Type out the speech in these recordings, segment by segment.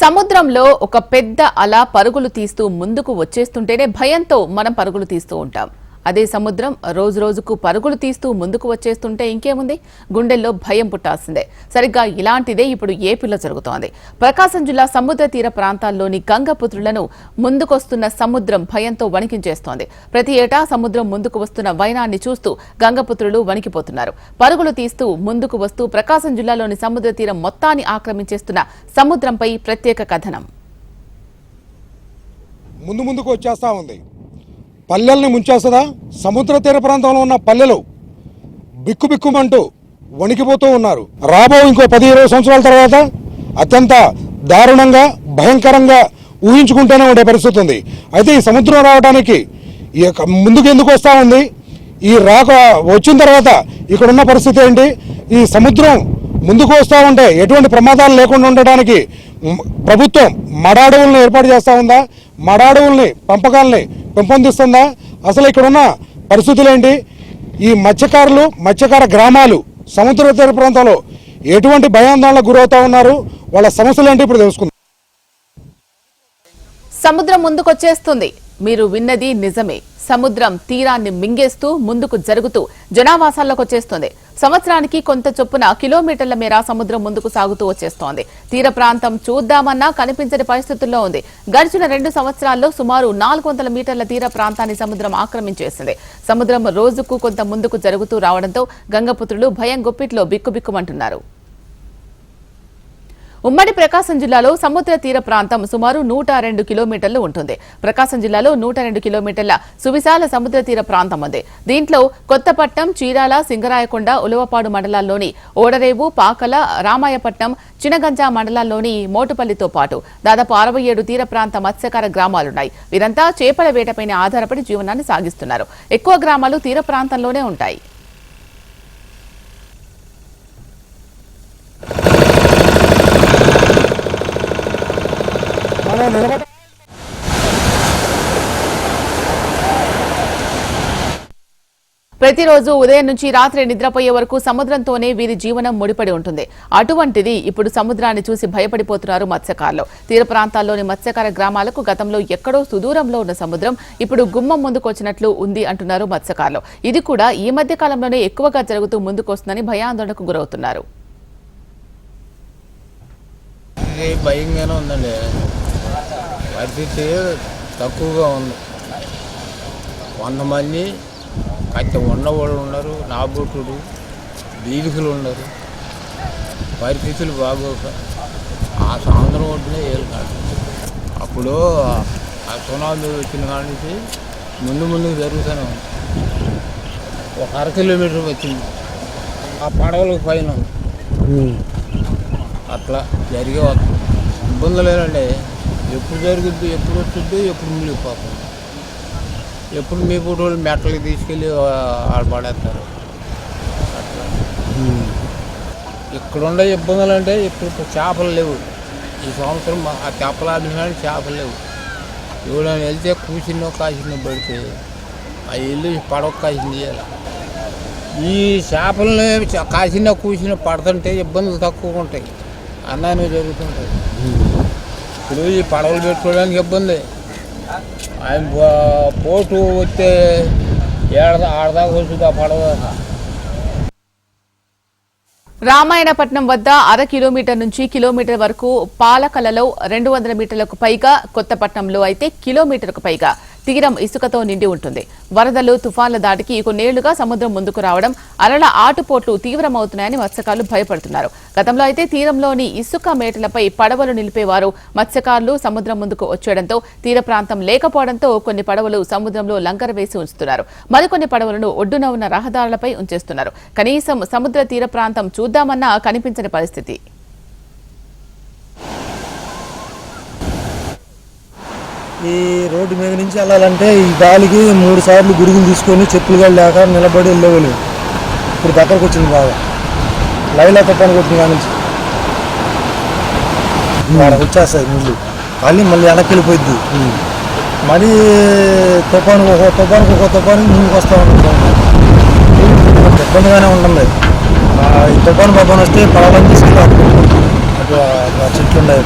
సముద్రంలో ఒక పెద్ద అల పరుగులు తీస్తూ ముందుకు వచ్చేస్తుంటేనే భయంతో మనం పరుగులు తీస్తూ ఉంటాం. అదే సముద్రం రోజు రోజుకు పరుగులు తీస్తూ ముందుకు వచ్చేస్తుంటే ఇంకేముంది? గుండెల్లో భయం పుట్టాల్సిందే. సరిగ్గా ఇలాంటిదే ఇప్పుడు ఏపీలో జరుగుతోంది. ప్రకాశం జిల్లా సముద్ర తీర ప్రాంతాల్లోని గంగపుత్రులను ముందుకొస్తున్న సముద్రం భయంతో వణికించేస్తోంది. ప్రతి ఏటా సముద్రం ముందుకు వస్తున్న వైనాన్ని చూస్తూ గంగపుత్రులు వణికిపోతున్నారు. పరుగులు తీస్తూ ముందుకు వస్తూ ప్రకాశం జిల్లాలోని సముద్ర తీరం మొత్తాన్ని ఆక్రమించేస్తున్న సముద్రంపై ప్రత్యేక కథనం. ముందు ముందుకు వచ్చేస్తా ఉంది. పల్లెల్ని ముంచేస్తుందా? సముద్ర తీర ప్రాంతంలో ఉన్న పల్లెలు బిక్కుబిక్కుమంటూ వణికిపోతూ ఉన్నారు. రాబో ఇంకో పది ఇరవై సంవత్సరాల తర్వాత అత్యంత దారుణంగా భయంకరంగా ఊహించుకుంటూనే ఉండే పరిస్థితి ఉంది. అయితే ఈ సముద్రం రావడానికి ఈ యొక్క ముందుకు ఎందుకు వస్తూ ఉంది? ఈ రాక వచ్చిన తర్వాత ఇక్కడ ఉన్న పరిస్థితి ఏంటి? ఈ సముద్రం ముందుకు వస్తూ ఉంటే ఎటువంటి ప్రమాదాలు లేకుండా ఉండడానికి ప్రభుత్వం మడాడవులను ఏర్పాటు చేస్తూ ఉందా? మడాడవుల్ని పంపకాలని పెంపొందిస్తుందా? అసలు ఇక్కడ ఉన్న పరిస్థితులు ఏంటి ఈ మత్స్యకారులు మత్స్యకార గ్రామాలు సముద్ర తీర ప్రాంతంలో ఎటువంటి భయాందోళనకు గురవుతా ఉన్నారు? వాళ్ళ సమస్యలు ఏంటి ఇప్పుడు తెలుసుకుందాం. సముద్రం ముందుకొచ్చేస్తుంది. మీరు విన్నది నిజమే. సముద్రం తీరాన్ని మింగేస్తూ ముందుకు జరుగుతూ జనావాసాల్లోకి వచ్చేస్తుంది సంవత్సరానికి కొంత చొప్పున కిలోమీటర్ల మేర సముద్రం ముందుకు సాగుతూ వచ్చేస్తోంది. తీర ప్రాంతం చూద్దామన్నా కనిపించని పరిస్థితుల్లో ఉంది. గడిచిన రెండు సంవత్సరాల్లో సుమారు నాలుగు వందల మీటర్ల తీర ప్రాంతాన్ని సముద్రం ఆక్రమించేసింది. సముద్రం రోజుకు కొంత ముందుకు జరుగుతూ రావడంతో గంగపుత్రులు భయం గుప్పిట్లో బిక్కుబిక్కుమంటున్నారు. ఉమ్మడి ప్రకాశం జిల్లాలో సముద్ర తీర ప్రాంతం సుమారు నూట రెండు కిలోమీటర్లు ఉంటుంది. ప్రకాశం జిల్లాలో నూట రెండు కిలోమీటర్ల సువిశాల సముద్ర తీర ప్రాంతం ఉంది. దీంట్లో కొత్తపట్నం చీరాల సింగరాయకొండ ఉలవపాడు మండలాల్లోని ఓడరేవు పాకల రామాయపట్నం చినగంజా మండలాల్లోని మోటుపల్లితో పాటు దాదాపు అరవై ఏడు తీర ప్రాంత మత్స్యకార గ్రామాలున్నాయి. వీరంతా చేపల వేటపైన ఆధారపడి జీవనాన్ని సాగిస్తున్నారు. ఎక్కువ గ్రామాలు తీర ప్రాంతంలోనే ఉంటాయి. నిలబడ ప్రతిరోజు ఉదయం నుంచి రాత్రి నిద్రపోయే వరకు సముద్రంతోనే వీరి జీవనం ముడిపడి ఉంటుంది. అటువంటిది ఇప్పుడు సముద్రాన్ని చూసి భయపడిపోతున్నారు మత్స్యకారులు. తీర ప్రాంతాల్లోని మత్స్యకార గ్రామాలకు గతంలో ఎక్కడో సుదూరంలో ఉన్న సముద్రం ఇప్పుడు గుమ్మం ముందుకొచ్చినట్లు ఉంది అంటున్నారు మత్స్యకారులు. ఇది కూడా ఈ మధ్య కాలంలోనే ఎక్కువగా జరుగుతూ ముందుకొస్తుందని భయాందోళనకు గురవుతున్నారు. భయంగానే ఉందండి. పరిస్థితి తక్కువగా ఉంది. వంద మంది కత్తి ఉన్నవాళ్ళు ఉన్నారు నాబోటుడు బీదికులు ఉన్నారు. పరిస్థితులు బాగోక ఆ సాయంత్రం ఒడ్డునే ఏలు కాదు అప్పుడు ఆ సునామీ వచ్చిన కాడ నుంచి ముందు ముందుకు జరుగుతూనే ఉంది. ఒక అర కిలోమీటర్ వచ్చింది. ఆ పడవలకు పైన. అట్లా జరిగే వస్తుంది ఇబ్బంది లేదండి ఎప్పుడు జరుగుద్ది ఎప్పుడు వస్తుంది ఎప్పుడు మిగిలిపోతుంది ఎప్పుడు మీ పూట వాళ్ళు మెట్టలకి తీసుకెళ్ళి ఆడ పడేస్తారు. అట్లా ఇక్కడ ఉండే ఇబ్బందులు అంటే ఇప్పుడు చేపలు లేవు. ఈ సంవత్సరం ఆ తెప్పలు ఆడినాడు చేపలు లేవు. ఎవడైనా వెళ్తే కూర్చున్నో కాసిన పడితే ఆ ఇల్లు పడవ కాసింది చేయాలి ఈ చేపలని కాసిన కూసిన పడుతుంటే ఇబ్బందులు తక్కువ ఉంటాయి. అన్నాన్ని జరుగుతుంటాయి. ఇప్పుడు ఈ పడవలు పెట్టుకోవడానికి ఇబ్బంది. ఆయన పోటు వస్తే ఏడదా ఆడదాకా వస్తుంది ఆ పడవ. రామాయణపట్నం వద్ద అర కిలోమీటర్ నుంచి కిలోమీటర్ వరకు పాలకలలో రెండు వందల మీటర్లకు పైగా కొత్తపట్నంలో అయితే కిలోమీటర్కు పైగా తీరం ఇసుకతో నిండి ఉంటుంది. వరదలు తుఫాన్ల దాటికి కొన్నేళ్ళుగా సముద్రం ముందుకు రావడం అలల ఆటుపోట్లు తీవ్రమవుతున్నాయని మత్స్యకారులు భయపడుతున్నారు. గతంలో అయితే తీరంలోని ఇసుక మేటలపై పడవలు నిలిపేవారు మత్స్యకారులు సముద్రం ముందుకు వచ్చేయడంతో తీర ప్రాంతం లేకపోవడంతో కొన్ని పడవలు సముద్రంలో లంకర వేసి ఉంచుతున్నారు. మరికొన్ని పడవలను ఒడ్డున ఉన్న రహదారులపై ఉంచేస్తున్నారు. కనీసం సముద్ర తీర ప్రాంతం చూద్దామన్నా కనిపించని పరిస్థితి. ఈ రోడ్డు మీద నుంచి వెళ్ళాలంటే ఈ గాలికి మూడు సార్లు గురుగులు తీసుకొని చెప్పులు గాలి లేక నిలబడి వెళ్ళేవాళ్ళు. ఇప్పుడు దగ్గరకు వచ్చింది బాగా. లైలా తుఫాను కొట్టిన కాడ నుంచి. వచ్చేస్తాయి నీళ్ళు మళ్ళీ మళ్ళీ వెనక్కి వెళ్ళిపోద్ది మళ్ళీ తుఫాను ఒక తుఫాను ఒక తుఫాను ముందుకు వస్తూ ఉంటుంది. ఇబ్బందిగానే ఉంటుంది. ఈ తుఫాను పక్కన వస్తే పడవలను తీసుకెళ్ళి అటు చెట్లు ఉన్నాయి.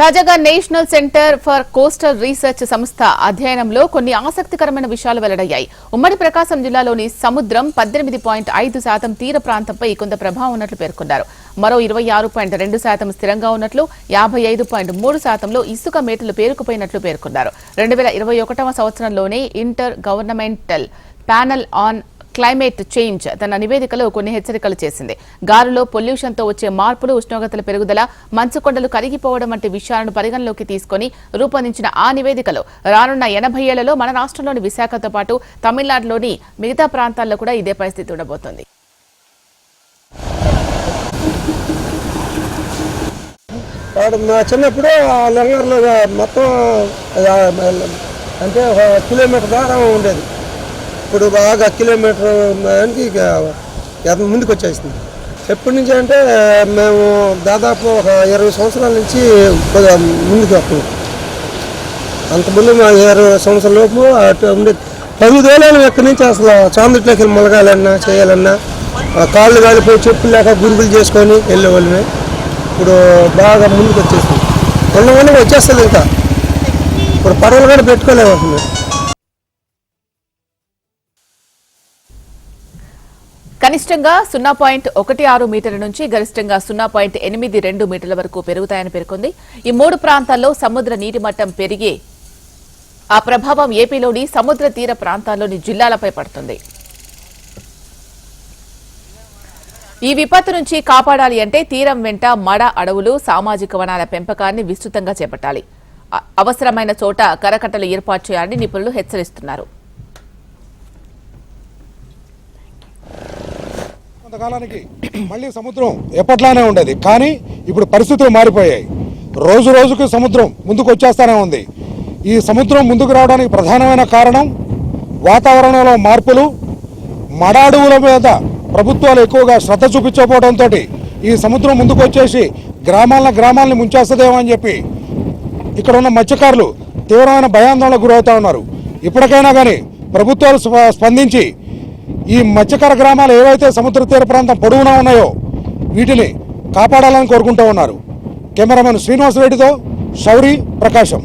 తాజాగా national centre for coastal research సంస్థ అధ్యయనంలో కొన్ని ఆసక్తికరమైన విషయాలు వెల్లడయ్యాయి. ఉమ్మడి ప్రకాశం జిల్లాలోని సముద్రం పద్దెనిమిది పాయింట్ ఐదు శాతం తీర ప్రాంతంపై కొంత ప్రభావం ఉన్నట్లు పేర్కొన్నారు. మరో ఇరవై ఆరు పాయింట్ రెండు శాతం స్థిరంగా ఉన్నట్లు యాభై ఐదు పాయింట్ మూడు శాతంలో ఇసుక మేటలు పేరుకుపోయినట్లు పేర్కొన్నారు. రెండు వేల ఇరవై ఒకటవ సంవత్సరంలోనే intergovernmental panel on climate change తన నివేదికలో కొన్ని హెచ్చరికలు చేసింది. గాలిలో పొల్యూషన్తో వచ్చే మార్పులు ఉష్ణోగ్రతల పెరుగుదల మంచు కొండలు కరిగిపోవడం వంటి విషయాలను పరిగణలోకి తీసుకొని రూపొందించిన ఆ నివేదికలో రానున్న ఎనభై ఏళ్ళలో మన రాష్ట్రంలోని విశాఖతో పాటు తమిళనాడులోని మిగతా ప్రాంతాల్లో కూడా ఇదే పరిస్థితి ఉండబోతోంది. చిన్నప్పుడు లంగర్లో మొత్తం అంటే కిలోమీటర్ దారం ఉండేది. ఇప్పుడు బాగా కిలోమీటర్ దానికి ఇక ఎంత ముందుకు వచ్చేసింది ఎప్పటి నుంచి అంటే మేము దాదాపు ఒక ఇరవై సంవత్సరాల నుంచి కొద్దిగా ముందుకు అప్పుడు అంతకుముందు మా ఇరవై సంవత్సరాల లోపు అటు ఉండేది పదివేలు ఎక్కడి నుంచి అసలు చాంద్రట్లోకి వెళ్ళి మొలగాలన్నా చేయాలన్నా ఆ కాళ్ళు కాలిపోయి చెప్పులు లేక గురుగులు చేసుకొని వెళ్ళేవాళ్ళమే. ఇప్పుడు బాగా ముందుకు వచ్చేసింది ఉన్న ఉన్న వచ్చేస్తుంది ఇంకా. ఇప్పుడు పడవలు కూడా పెట్టుకోలేము అసలు కనిష్టంగా సున్నా పాయింట్ ఒకటి ఆరు మీటర్ల నుంచి గరిష్టంగా సున్నా పాయింట్ ఎనిమిది రెండు మీటర్ల వరకు పెరుగుతాయని పేర్కొంది. ఈ మూడు ప్రాంతాల్లో సముద్ర నీటి మట్టం పెరిగి ఆ ప్రభావం ఏపీలోని సముద్ర తీర ప్రాంతాల్లోని జిల్లాలపై పడుతుంది. ఈ విపత్తు నుంచి కాపాడాలి అంటే తీరం వెంట మడ అడవులు సామాజిక వనాల పెంపకాన్ని విస్తృతంగా చేపట్టాలి. అవసరమైన చోట కరకట్టలు ఏర్పాటు చేయాలని నిపుణులు హెచ్చరిస్తున్నారు. కొంతకాలానికి మళ్ళీ సముద్రం ఎప్పట్లానే ఉండేది. కానీ ఇప్పుడు పరిస్థితులు మారిపోయాయి. రోజు రోజుకు సముద్రం ముందుకు వచ్చేస్తూనే ఉంది. ఈ సముద్రం ముందుకు రావడానికి ప్రధానమైన కారణం వాతావరణంలో మార్పులు మడాడువుల మీద ప్రభుత్వాలు ఎక్కువగా శ్రద్ధ చూపించకపోవడంతో ఈ సముద్రం ముందుకు వచ్చేసి గ్రామాల గ్రామాలను ముంచేస్తుందేమో అని చెప్పి ఇక్కడ ఉన్న మత్స్యకారులు తీవ్రమైన భయాందోళనకు గురవుతా ఉన్నారు. ఇప్పటికైనా కానీ ప్రభుత్వాలు స్ప- స్పందించి ఈ మత్స్యకార గ్రామాలు ఏవైతే సముద్ర తీర ప్రాంతం పొడవునా ఉన్నాయో వీటిని కాపాడాలని కోరుకుంటూ ఉన్నారు. కెమెరామెన్ శ్రీనివాసరెడ్డితో శౌరి ప్రకాశం.